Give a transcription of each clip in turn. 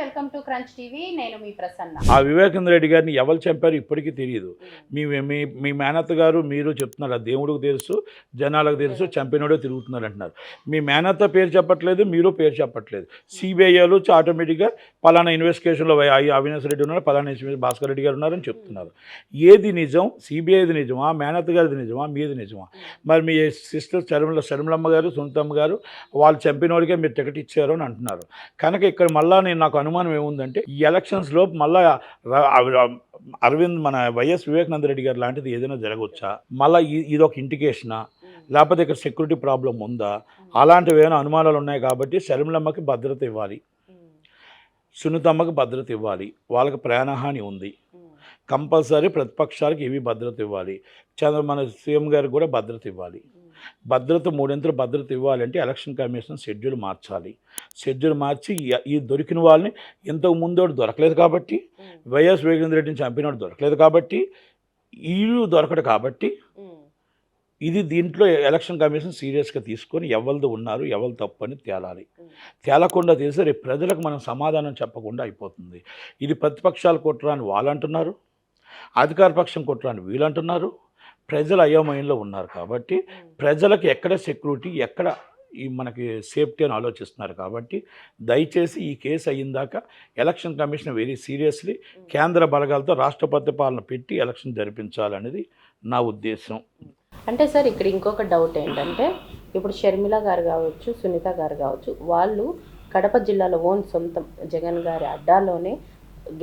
Welcome to crunch TV. నేను మీ ప్రసన్న. ఆ వివేకానంద రెడ్డి గారిని ఎవరు చంపారు ఇప్పటికీ తెలియదు మీ మీ మీ మేనత్త గారు మీరు చెప్తున్నారు దేవుడికి తెలుసు జనాలకు తెలుసు చంపినోడే తిరుగుతున్నారు అంటున్నారు. మీ మేనత్త పేరు చెప్పట్లేదు మీరు పేరు చెప్పట్లేదు. సిబిఐలు ఆటోమేటిక్గా పలానా ఇన్వెస్టిగేషన్లో అవినాష్ రెడ్డి ఉన్నారు పలానా భాస్కర్ రెడ్డి గారు ఉన్నారని చెప్తున్నారు. ఏది నిజం? సిబిఐది నిజమా? మేనత్త గారిది నిజమా? మీది నిజమా? మరి మీ సిస్టర్ శర్మల శర్మలమ్మ గారు సునీతమ్మ గారు వాళ్ళు చంపినోడికే మీరు టికెట్ ఇచ్చారు అని అంటున్నారు. కనుక ఇక్కడ మళ్ళా నేను నాకు అనుమానం ఏముందంటే ఈ ఎలక్షన్స్లో మళ్ళా అరవింద్ మన వైఎస్ వివేకానంద రెడ్డి గారు లాంటిది ఏదైనా జరగవచ్చా మళ్ళీ ఇది ఒక ఇండికేషనా లేకపోతే ఇక్కడ సెక్యూరిటీ ప్రాబ్లం ఉందా? అలాంటివి ఏమైనా అనుమానాలు ఉన్నాయి కాబట్టి శర్మిలమ్మకి భద్రత ఇవ్వాలి. సునీతమ్మకి భద్రత ఇవ్వాలి. వాళ్ళకి ప్రాణహాని ఉంది. కంపల్సరీ ప్రతిపక్షాలకు ఇవి భద్రత ఇవ్వాలి. చంద్ర మన సీఎం గారికి కూడా భద్రత ఇవ్వాలి. భద్రత మూడింతలు భద్రత ఇవ్వాలంటే ఎలక్షన్ కమిషన్ షెడ్యూల్ మార్చాలి. షెడ్యూల్ మార్చి ఈ- దొరికిన వాళ్ళని ఇంతకు ముందు దొరకలేదు కాబట్టి వైఎస్ వివేకానంద రెడ్డిని చంపినోడు దొరకలేదు కాబట్టి వీళ్ళు దొరకడు కాబట్టి ఇది దీంట్లో ఎలక్షన్ కమిషన్ సీరియస్గా తీసుకొని ఎవరిది ఉన్నారు ఎవరు తప్పు అని తేలాలి. తేలకుండా తెలిసి రేపు ప్రజలకు మనం సమాధానం చెప్పకుండా అయిపోతుంది. ఇది ప్రతిపక్షాలు కుట్ర అని వాళ్ళు అంటున్నారు అధికార పక్షం కుట్ర అని వీళ్ళు అంటున్నారు ప్రజలు అయోమయంలో ఉన్నారు కాబట్టి ప్రజలకు ఎక్కడ సెక్యూరిటీ ఎక్కడ ఈ మనకి సేఫ్టీ అని ఆలోచిస్తున్నారు కాబట్టి దయచేసి ఈ కేసు అయ్యిందాక ఎలక్షన్ కమిషన్ వెరీ సీరియస్లీ కేంద్ర బలగాలతో రాష్ట్రపతి పాలన పెట్టి ఎలక్షన్ జరిపించాలనేది నా ఉద్దేశం. అంటే సార్ ఇక్కడ ఇంకొక డౌట్ ఏంటంటే ఇప్పుడు షర్మిల గారు కావచ్చు సునీత గారు కావచ్చు వాళ్ళు కడప జిల్లాలో ఓన్ సొంతం జగన్ గారి అడ్డాలోనే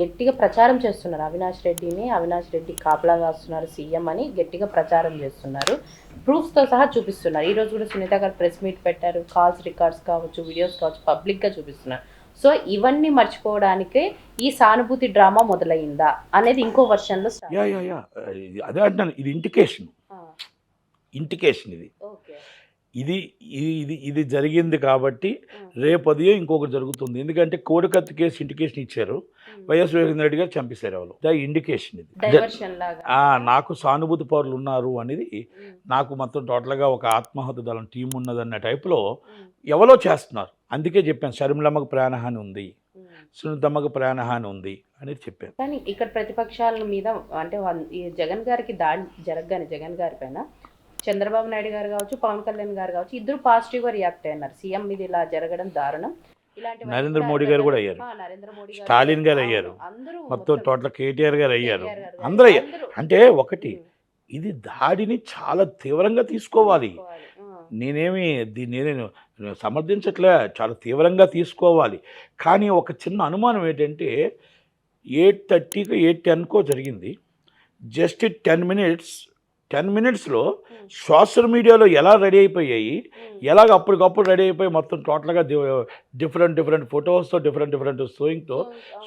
గట్టిగా ప్రచారం చేస్తున్నారు. అవినాష్ రెడ్డిని అవినాష్ రెడ్డి కాపలా కాస్తున్నారు సీఎం అని గట్టిగా ప్రచారం చేస్తున్నారు. ప్రూఫ్స్తో సహా చూపిస్తున్నారు. ఈ రోజు కూడా సునీత గారు ప్రెస్ మీట్ పెట్టారు. కాల్స్ రికార్డ్స్ కావచ్చు వీడియోస్ కావచ్చు పబ్లిక్గా చూపిస్తున్నారు. సో ఇవన్నీ మర్చిపోవడానికే ఈ సానుభూతి డ్రామా మొదలైందా అనేది ఇంకో వర్షన్లో అదే అంటున్నాను. ఇది ఇండికేషన్ ఇండికేషన్ ఇది. ఇది ఇది ఇది ఇది జరిగింది కాబట్టి రేపు ఉదయం ఇంకొకటి జరుగుతుంది. ఎందుకంటే కోడికత్తి కేసు ఇండికేషన్ ఇచ్చారు. వైఎస్ వివేకానంద రెడ్డి గారు చంపేశారు వాళ్ళు ద ఇండికేషన్ ఇది. నాకు సానుభూతి పౌరులు ఉన్నారు అనేది నాకు మొత్తం టోటల్గా ఒక ఆత్మహత్య దళం టీం ఉన్నదన్న టైప్లో ఎవరో చేస్తున్నారు. అందుకే చెప్పాను శర్మిలమ్మకు ప్రాణహాని ఉంది సునీతమ్మకు ప్రాణహాని ఉంది అనేది చెప్పాను. కానీ ఇక్కడ ప్రతిపక్షాల మీద అంటే జగన్ గారికి దాడి జరగగానే జగన్ గారి పైన చంద్రబాబు నాయుడు గారు కావచ్చు పవన్ కళ్యాణ్ గారు కావచ్చు ఇద్దరు పాజిటివ్గా రియాక్ట్ అయినారు. సీఎం మీద ఇలా జరగడం దారుణం. నరేంద్ర మోడీ గారు కూడా అయ్యారు. స్టాలిన్ గారు అయ్యారు. మొత్తం టోటల్ కేటీఆర్ గారు అయ్యారు. అందరూ అయ్యారు. అంటే ఒకటి ఇది దాడిని చాలా తీవ్రంగా తీసుకోవాలి. నేనేమి దీన్ని నేను సమర్థించట్లే చాలా తీవ్రంగా తీసుకోవాలి. కానీ ఒక చిన్న అనుమానం ఏంటంటే ఎయిట్ థర్టీకి ఎయిట్ టెన్కో జరిగింది. జస్ట్ టెన్ మినిట్స్ టెన్ మినిట్స్లో సోషల్ మీడియాలో ఎలా రెడీ అయిపోయాయి ఎలాగ అప్పటికప్పుడు రెడీ అయిపోయి మొత్తం టోటల్గా డిఫరెంట్ డిఫరెంట్ ఫొటోస్తో డిఫరెంట్ డిఫరెంట్ సోయింగ్తో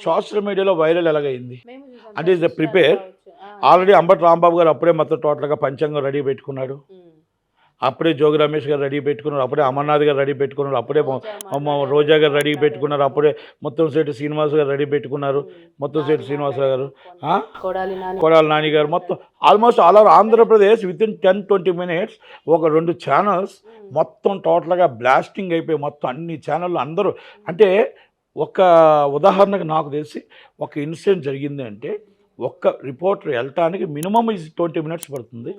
సోషల్ మీడియాలో వైరల్ ఎలాగైంది అంటే prepare. కావచ్చు. ఆ. ఆల్రెడీ అంబటి రాంబాబు గారు అప్పుడే మొత్తం టోటల్గా పంచాంగం రెడీ పెట్టుకున్నాడు. అప్పుడే జోగి రమేష్ గారు రెడీ పెట్టుకున్నారు అప్పుడే అమర్నాథ్ గారు రెడీ పెట్టుకున్నారు అప్పుడే రోజా అమ్మ మాట్లాడారు, రోజా గారు రెడీ. పెట్టుకున్నారు అప్పుడే మొత్తం శెట్టి శ్రీనివాస్ గారు రెడీ పెట్టుకున్నారు మొత్తం శెట్టి శ్రీనివాసరావు గారు ఆ? కొడాలి నాని కొడాలి నాని గారు మొత్తం almost all over Andhra Pradesh within ten twenty minutes ఒక రెండు ఛానల్స్ మొత్తం టోటల్గా బ్లాస్టింగ్ అయిపోయి మొత్తం అన్ని ఛానళ్ళు అందరూ అంటే ఒక ఉదాహరణకు నాకు తెలిసి ఒక ఇన్సిడెంట్ జరిగింది అంటే ఒక్క రిపోర్టర్ వెళ్ళటానికి మినిమం ఇస్ ట్వంటీ మినిట్స్ పడుతుంది.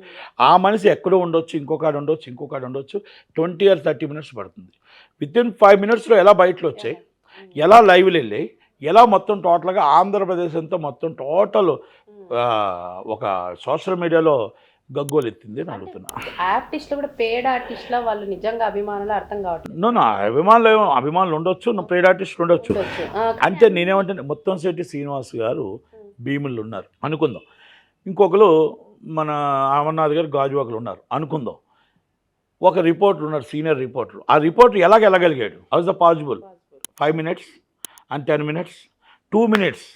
ఆ మనిషి ఎక్కడో ఉండొచ్చు ఇంకొకడ ఉండొచ్చు ఇంకొకడ ఉండొచ్చు ట్వంటీ ఆర్ థర్టీ మినిట్స్ పడుతుంది. విత్ ఇన్ ఫైవ్ మినిట్స్లో ఎలా బయటలు వచ్చాయి? ఎలా లైవ్లు వెళ్ళాయి? ఎలా మొత్తం టోటల్గా ఆంధ్రప్రదేశ్ అంతా మొత్తం టోటల్ ఒక సోషల్ మీడియాలో గగ్గోలు ఎత్తింది అని అడుగుతున్నా. ఆర్టిస్ట్ కూడా పేడ్ ఆర్టిస్ట్ లా వాళ్ళు నిజంగా అభిమానులు అర్థం కావట్లేదు. నో నా అభిమానులు ఏమో అభిమానులు ఉండొచ్చు నా ప్రేడ్ ఆర్టిస్ట్ ఉండొచ్చు. అంటే నేనేమంటే మొత్తం శెట్టి శ్రీనివాస్ గారు భీములు ఉన్నారు అనుకుందాం. ఇంకొకరు మన అమర్నాథ్ గారు గాజువాకులు ఉన్నారు. అనుకుందాం. ఒక రిపోర్టర్ ఉన్నారు సీనియర్ రిపోర్టర్. ఆ రిపోర్టర్ ఎలాగ వెళ్ళగలిగాడు? How's the possible five minutes and ten minutes two minutes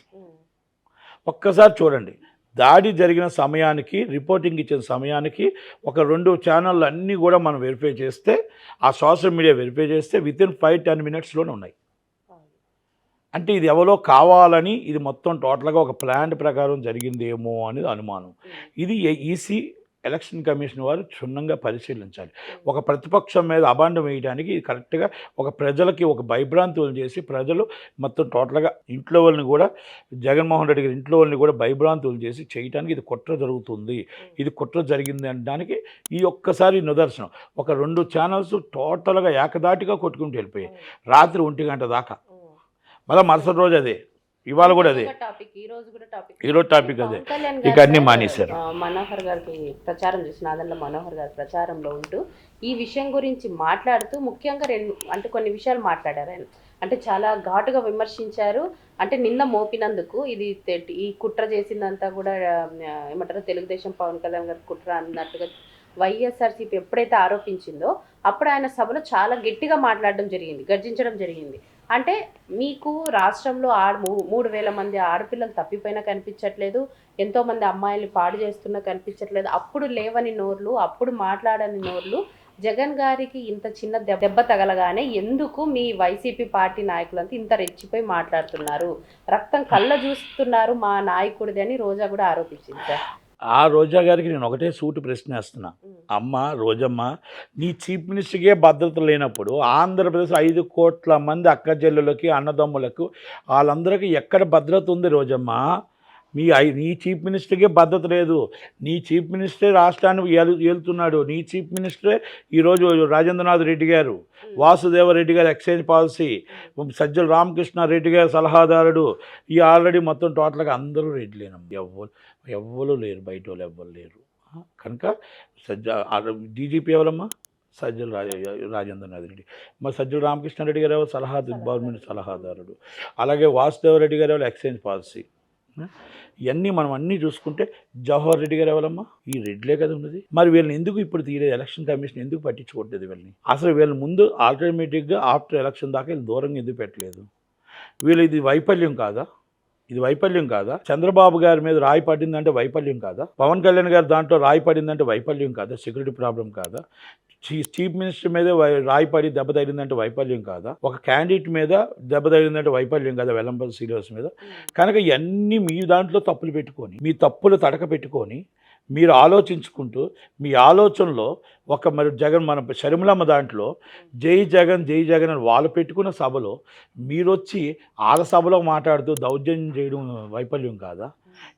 ఒక్కసారి చూడండి. దాడి జరిగిన సమయానికి రిపోర్టింగ్ ఇచ్చిన సమయానికి ఒక రెండు ఛానళ్ళు అన్నీ కూడా మనం వెరిఫై చేస్తే ఆ సోషల్ మీడియా వెరిఫై చేస్తే వితిన్ ఫైవ్ టెన్ మినిట్స్లోనే ఉన్నాయి. అంటే ఇది ఎవరో కావాలని ఇది మొత్తం టోటల్గా ఒక ప్లాన్ ప్రకారం జరిగిందేమో అనేది అనుమానం. ఇది ఈసీ ఎలక్షన్ కమిషన్ వారు క్షుణ్ణంగా పరిశీలించాలి. ఒక ప్రతిపక్షం మీద అబాండం వేయడానికి ఇది కరెక్ట్గా ఒక ప్రజలకి ఒక భయభ్రాంతులు చేసి ప్రజలు మొత్తం టోటల్గా ఇంట్లో వాళ్ళని కూడా జగన్మోహన్ రెడ్డి గారి ఇంట్లో వాళ్ళని కూడా భయభ్రాంతులు చేసి చేయడానికి ఇది కుట్ర జరుగుతుంది. ఇది కుట్ర జరిగింది అనడానికి ఈ ఒక్కసారి నిదర్శనం. ఒక రెండు ఛానల్స్ టోటల్గా ఏకదాటిగా కొట్టుకుంటూ వెళ్ళిపోయాయి. రాత్రి ఒంటి గంట దాకా. మళ్ళీ మరుసటి రోజు అదే. ఇవాళ కూడా అదే. టాపిక్ ఈ రోజు కూడా టాపిక్. ఈరోజు టాపిక్ అదే. ఇక గారు అన్ని మానేశారు. మనోహర్ గారికి ప్రచారం చేసిన నాదల్ల మనోహర్ గారి ప్రచారంలో ఉంటూ ఈ విషయం గురించి మాట్లాడుతూ ముఖ్యంగా రెండు అంటే కొన్ని విషయాలు మాట్లాడారు. ఆయన అంటే చాలా ఘాటుగా విమర్శించారు. అంటే నిన్న మోపినందుకు ఇది ఈ కుట్ర చేసిందంతా కూడా ఏమంటారు తెలుగుదేశం పవన్ కళ్యాణ్ గారి కుట్ర అన్నట్టుగా వైఎస్ఆర్సీపీ ఎప్పుడైతే ఆరోపించిందో అప్పుడు ఆయన సభలో చాలా గట్టిగా మాట్లాడడం జరిగింది గర్జించడం జరిగింది. అంటే మీకు రాష్ట్రంలో ఆడ మూ- మూడు వేల మంది ఆడపిల్లలు తప్పిపోయినా కనిపించట్లేదు ఎంతో మంది అమ్మాయిలు పాడు చేస్తున్నా కనిపించట్లేదు అప్పుడు లేవని నోర్లు అప్పుడు మాట్లాడని నోర్లు జగన్ గారికి ఇంత చిన్న దెబ్బ దెబ్బ తగలగానే ఎందుకు మీ వైసీపీ పార్టీ నాయకులంతా ఇంత రెచ్చిపోయి మాట్లాడుతున్నారు? రక్తం కళ్ళ చూస్తున్నారు మా నాయకుడిది అని రోజా కూడా ఆరోపించింది ఆ రోజా గారికి నేను ఒకటే సూటు ప్రశ్న వేస్తున్నా అమ్మ రోజమ్మ నీ చీఫ్ మినిస్టర్కే భద్రత లేనప్పుడు ఆంధ్రప్రదేశ్ ఐదు కోట్ల మంది అక్క చెల్లెలకి అన్నదమ్ములకు వాళ్ళందరికీ ఎక్కడ భద్రత ఉంది రోజమ్మ? మీ ఐ- నీ చీఫ్ మినిస్టర్కే భద్రత లేదు. నీ చీఫ్ మినిస్టరే రాష్ట్రాన్ని ఏలు ఏలుతున్నాడు. నీ చీఫ్ మినిస్టరే ఈరోజు రాజేంద్రనాథ్ రెడ్డి గారు వాసుదేవరెడ్డి గారు ఎక్సైజ్ పాలసీ సజ్జల రామకృష్ణ రెడ్డి గారు సలహాదారుడు ఈ ఆల్రెడీ మొత్తం టోటల్గా అందరూ రెడ్లేనమ్మ ఎవ్వరు ఎవ్వరు లేరు బయట వాళ్ళు ఎవ్వరు లేరు. కనుక సజ్జ డీజీపీ ఎవరమ్మా? సజ్జల రాజ రాజేంద్రనాథ్ రెడ్డి. మరి సజ్జల రామకృష్ణారెడ్డి గారు ఎవరు? సలహా గవర్నమెంట్ సలహాదారుడు. అలాగే వాసుదేవరెడ్డి గారు ఎవరు? Exchange policy. ఇవన్నీ మనం అన్నీ చూసుకుంటే జవహర్ రెడ్డి గారు ఎవరమ్మా? ఈ రెడ్లే కదా ఉన్నది. మరి వీళ్ళని ఎందుకు ఇప్పుడు తీరే ఎలక్షన్ కమిషన్ ఎందుకు పట్టించుకోవట్లేదు వీళ్ళని? అసలు వీళ్ళని ముందు ఆల్టర్నేటివ్గా ఆఫ్టర్ ఎలక్షన్ దాకా వీళ్ళు దూరంగా ఎందుకు పెట్టలేదు? వీళ్ళు ఇది వైఫల్యం కాదా? ఇది వైఫల్యం కాదా? చంద్రబాబు గారి మీద రాయి పడిందంటే వైఫల్యం కాదా? పవన్ కళ్యాణ్ గారి దాంట్లో రాయి పడిందంటే వైఫల్యం కాదా? సెక్యూరిటీ ప్రాబ్లం కాదా? చీ- చీఫ్ మినిస్టర్ మీద వై- రాయి పడి దెబ్బ తగిలిందంటే వైఫల్యం కాదా? ఒక క్యాండిడేట్ మీద దెబ్బ తగిలిందంటే వైఫల్యం కాదా వెల్లంపల్లి శ్రీనివాస్ మీద? కనుక ఇవన్నీ మీ దాంట్లో తప్పులు పెట్టుకొని మీ తప్పులు తడక పెట్టుకొని మీరు ఆలోచించుకుంటూ మీ ఆలోచనలో ఒక మరి జగన్ మన షర్మిలమ్మ దాంట్లో జై జగన్ జై జగన్ అని వాళ్ళు పెట్టుకున్న సభలో మీరొచ్చి ఆడ సభలో మాట్లాడుతూ దౌర్జన్యం చేయడం వైఫల్యం కాదా?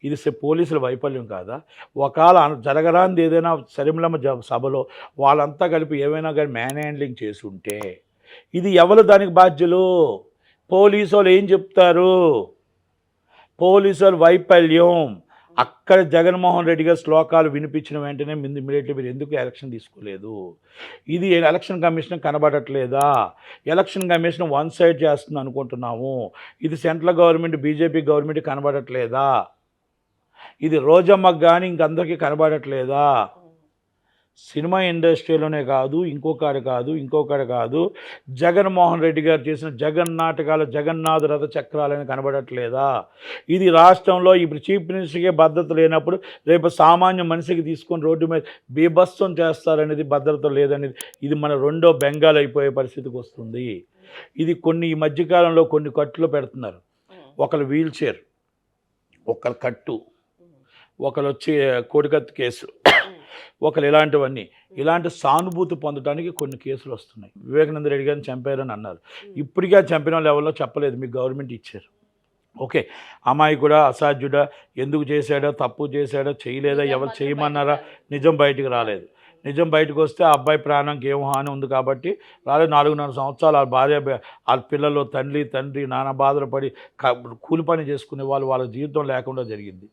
ఇది పోలీసుల వైఫల్యం కాదా? ఒకవేళ అన- జరగరాంది ఏదైనా షర్మిలమ్మ జ సభలో వాళ్ళంతా కలిపి ఏమైనా కానీ మ్యాన్ హ్యాండ్లింగ్ చేసి ఉంటే ఇది ఎవరు దానికి బాధ్యులు? పోలీసు వాళ్ళు ఏం చెప్తారు? పోలీసు వైఫల్యం. అక్కడ జగన్మోహన్ రెడ్డి గారు శ్లోకాలు వినిపించిన వెంటనే ముందు ఇమీడియట్లీ మీరు ఎందుకు ఎలక్షన్ తీసుకోలేదు? ఇది ఎలక్షన్ కమిషన్ కనబడట్లేదా? ఎలక్షన్ కమిషన్ వన్ సైడ్ చేస్తుంది అనుకుంటున్నాము. ఇది సెంట్రల్ గవర్నమెంట్ బీజేపీ గవర్నమెంట్ కనబడట్లేదా? ఇది రోజమ్మకు కానీ ఇంకందరికీ కనబడట్లేదా? సినిమా ఇండస్ట్రీలోనే కాదు ఇంకొకటి కాదు ఇంకొకటి కాదు. జగన్మోహన్ రెడ్డి గారు చేసిన జగన్ నాటకాల జగన్నాథ రథ చక్రాలని కనబడట్లేదా? ఇది రాష్ట్రంలో ఇప్పుడు చీఫ్ మినిస్టర్కే భద్రత లేనప్పుడు రేపు సామాన్య మనిషికి తీసుకొని రోడ్డు మీద బీభత్సం చేస్తారనేది భద్రత లేదనేది ఇది మన రెండో బెంగాల్ అయిపోయే పరిస్థితికి వస్తుంది. ఇది కొన్ని ఈ మధ్యకాలంలో కొన్ని కట్టులు పెడుతున్నారు. ఒకరు వీల్ చైర్ ఒకరు కట్టు ఒకరు వచ్చి కోడికత్తి కేసు. ఒకరు ఇలాంటివన్నీ. ఇలాంటి సానుభూతి పొందడానికి కొన్ని కేసులు వస్తున్నాయి. వివేకానంద రెడ్డి గారిని చంపారని అన్నారు. ఇప్పటికే ఆ చంపిన లెవెల్లో చెప్పలేదు. మీకు గవర్నమెంట్ ఇచ్చారు. ఓకే. అమ్మాయి కూడా అసాధ్యుడా? ఎందుకు చేశాడో? తప్పు చేశాడో? చేయలేదా? ఎవరు చేయమన్నారా? నిజం బయటికి రాలేదు. నిజం బయటకు వస్తే ఆ అబ్బాయి ప్రాణంకి ఏం హాని ఉంది కాబట్టి రాలేదు. నాలుగున్నర సంవత్సరాలు వాళ్ళ భార్య వాళ్ళ పిల్లలు తల్లి తండ్రి నానా బాధలు పడి కూలి పని చేసుకునే వాళ్ళు వాళ్ళ జీవితం లేకుండా జరిగింది.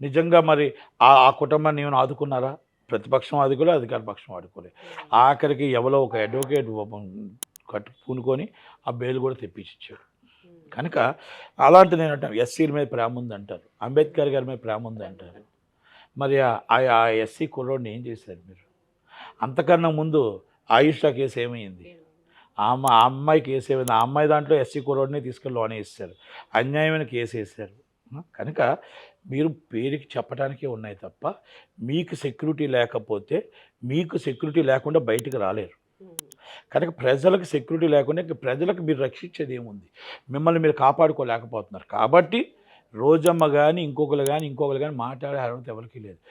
నిజంగా మరి ఆ ఆ కుటుంబాన్ని ఏమైనా ఆదుకున్నారా? ప్రతిపక్షం ఆదుకోలే అధికార పక్షం ఆదుకోలే ఆఖరికి ఎవరో ఒక అడ్వకేట్ కట్టు పూనుకొని ఆ బెయిల్ కూడా తెప్పించాడు కనుక అలాంటి నేను అంటాను ఎస్సీల మీద ప్రేమ ఉంది అంటారు అంబేద్కర్ గారి మీద ప్రేమ ఉంది అంటారు మరి ఆ- ఎస్సీ కుర్రోడిని ఏం చేశారు మీరు? అంతకన్నా ముందు ఆయుషా కేసు ఏమైంది? ఆ అమ్మ ఆ అమ్మాయి కేసు ఏమైంది? ఆ అమ్మాయి దాంట్లో ఎస్సీ కుర్రోడిని తీసుకెళ్ళి లోనే వేస్తారు అన్యాయమైన కేసు వేశారు. కనుక మీరు పేరుకి చెప్పడానికే ఉన్నాయి తప్ప మీకు సెక్యూరిటీ లేకపోతే మీకు సెక్యూరిటీ లేకుండా బయటికి రాలేరు. కనుక ప్రజలకు సెక్యూరిటీ లేకుండా ప్రజలకు మీరు రక్షించేది ఏముంది? మిమ్మల్ని మీరు కాపాడుకోలేకపోతున్నారు. కాబట్టి రోజమ్మ కానీ ఇంకొకరు కానీ ఇంకొకరు కానీ మాట్లాడే అర్హత ఎవరికి లేదు.